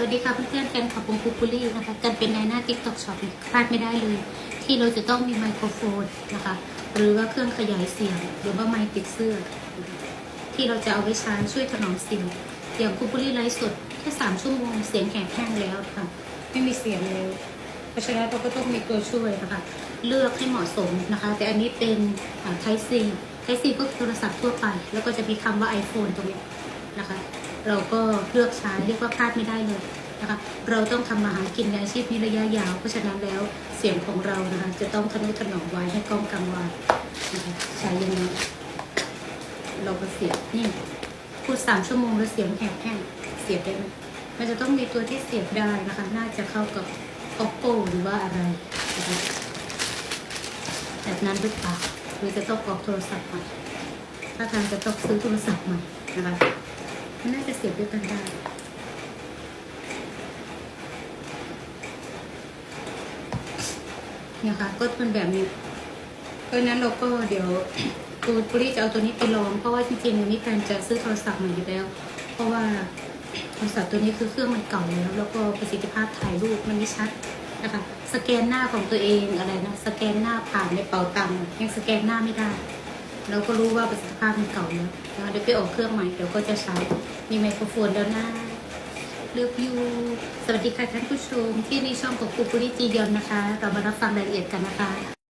สวัสดีค่ะเพื่อนๆแฟนคลับวงคูปุลี่นะคะกันเป็นในหน้า TikTok Shop พลาดไม่ได้เลย ที่เราจะต้องมีไมโครโฟนนะคะ หรือว่าเครื่องขยายเสียง หรือว่าไมค์ติดเสื้อ ที่เราจะเอาไว้ใช้ช่วยถนอมเสียงอย่างคูปุลี่ไลฟ์สดแค่สามชั่วโมงเสียงแหบแห้งแล้วค่ะ ไม่มีเสียงแล้วเพราะฉะนั้นเราก็ต้องมีตัวช่วยนะคะ เลือกให้เหมาะสมนะคะ แต่อันนี้เป็นไทซีไทซีก็คือโทรศัพท์ทั่วไป แล้วก็จะมีคำว่า iPhone ตรงนี้นะคะ เราก็เลือกใช้เรียกว่าพลาดไม่ได้เลยนะคะเราต้องทำมาหากินในอาชีพนี้ระยะยาว เพราะฉะนั้นแล้วเสียงของเรานะคะจะต้องทนุถนอมไว้ให้กล้องกังวานนะคะใช้ยังไงเราก็เสียบนี่พูดสามชั่วโมงแล้วเสียงแหบแห้งเสียบได้ไหมมันจะต้องมีตัวที่เสียบได้นะคะ น่าจะเข้ากับ oppo หรือว่าอะไรนะคะแบบนั้นหรือเปล่าหรือจะต้องออกโทรศัพท์ใหม่ถ้าทางจะต้องซื้อโทรศัพท์ใหม่นะคะ มันน่าจะเสียวกันได้เนี่ยค่ะก็เป็นแบบนี้ เพราะนั้นเราก็เดี๋ยวตูปุรีจะเอาตัวนี้ไปลอง เพราะว่าจริงๆนี่แฟนจะซื้อโทรศัพท์ใหม่อยู่แล้ว เพราะว่าโทรศัพท์ตัวนี้คือเครื่องมันเก่าแล้ว แล้วก็ประสิทธิภาพถ่ายรูปมันไม่ชัดนะคะ สแกนหน้าของตัวเองอะไรนะ สแกนหน้าผ่านในเป๋าตังค์ยังสแกนหน้าไม่ได้ เราก็รู้ว่าประสิทธิภาพมันเก่าแล้วนะคะเดี๋ยวไปออกเครื่องใหม่เดี๋ยวก็จะใช้มีไมโครโฟนแล้วนะเลือกยูสวัสดีค่ะท่านผู้ชม ที่นี่ช่องของครูปุริจียอนนะคะ เรามารับฟังรายละเอียดกันนะคะ